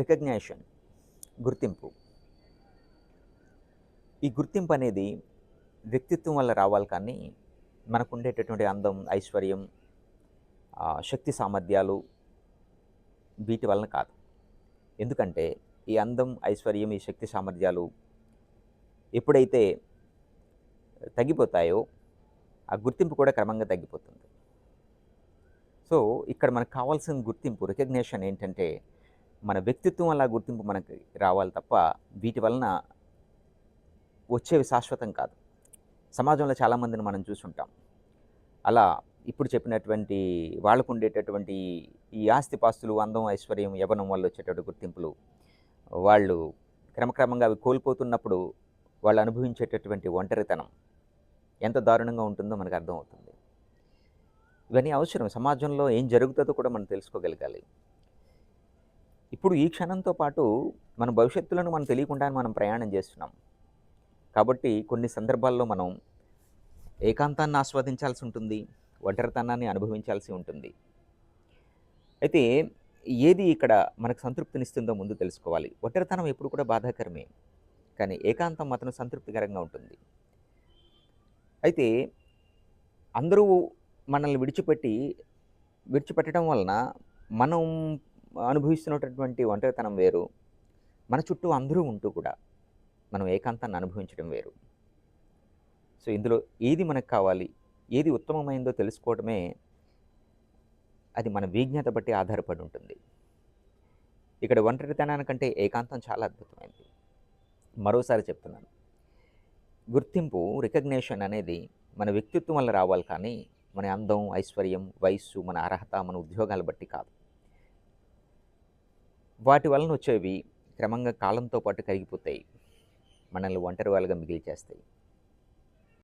Recognition గుర్తింపు. ఈ గుర్తింపు అనేది వ్యక్తిత్వం వల్ల రావాలి కానీ మనకు ఉండేటటువంటి అందం ఐశ్వర్యం శక్తి సామర్థ్యాలు వీటి వలన కాదు. ఎందుకంటే ఈ అందం ఐశ్వర్యం ఈ శక్తి సామర్థ్యాలు ఎప్పుడైతే తగ్గిపోతాయో ఆ గుర్తింపు కూడా క్రమంగా తగ్గిపోతుంది. సో ఇక్కడ మనకు కావాల్సిన గుర్తింపు రికగ్నేషన్ ఏంటంటే మన వ్యక్తిత్వం అలా గుర్తింపు మనకి రావాలి తప్ప వీటి వలన వచ్చేవి శాశ్వతం కాదు. సమాజంలో చాలామందిని మనం చూసుంటాం అలా ఇప్పుడు చెప్పినటువంటి వాళ్ళకు ఉండేటటువంటి ఈ ఆస్తిపాస్తులు అందం ఐశ్వర్యం యవనం వల్ల వచ్చేటటువంటి గుర్తింపులు వాళ్ళు క్రమక్రమంగా అవి కోల్పోతున్నప్పుడు వాళ్ళు అనుభవించేటటువంటి ఒంటరితనం ఎంత దారుణంగా ఉంటుందో మనకు అర్థమవుతుంది. ఇవన్నీ అవసరం. సమాజంలో ఏం జరుగుతుందో కూడా మనం తెలుసుకోగలగాలి. ఇప్పుడు ఈ క్షణంతో పాటు మన భవిష్యత్తులను మనం తెలియకుండానే మనం ప్రయాణం చేస్తున్నాం. కాబట్టి కొన్ని సందర్భాల్లో మనం ఏకాంతాన్ని ఆస్వాదించాల్సి ఉంటుంది ఒంటరితనాన్ని అనుభవించాల్సి ఉంటుంది. అయితే ఏది ఇక్కడ మనకు సంతృప్తినిస్తుందో ముందు తెలుసుకోవాలి. ఒంటరితనం ఎప్పుడు కూడా బాధాకరమే కానీ ఏకాంతం మాత్రం సంతృప్తికరంగా ఉంటుంది. అయితే అందరూ మనల్ని విడిచిపెట్టి విడిచిపెట్టడం వలన మనం అనుభవిస్తున్నటువంటి ఒంటరితనం వేరు. మన చుట్టూ అందరూ ఉంటూ కూడా మనం ఏకాంతాన్ని అనుభవించడం వేరు. సో ఇందులో ఏది మనకు కావాలి ఏది ఉత్తమమైందో తెలుసుకోవడమే అది మన విజ్ఞత బట్టి ఆధారపడి ఉంటుంది. ఇక్కడ ఒంటరితనానికంటే ఏకాంతం చాలా అద్భుతమైంది. మరోసారి చెప్తున్నాను. గుర్తింపు రికగ్నేషన్ అనేది మన వ్యక్తిత్వం వల్ల రావాలి కానీ మన అందం ఐశ్వర్యం వయస్సు మన అర్హత మన ఉద్యోగాలు బట్టి కాదు. వాటి వలన వచ్చేవి క్రమంగా కాలంతో పాటు కరిగిపోతాయి. మనల్ని ఒంటరి వాళ్ళగా మిగిలిచేస్తాయి.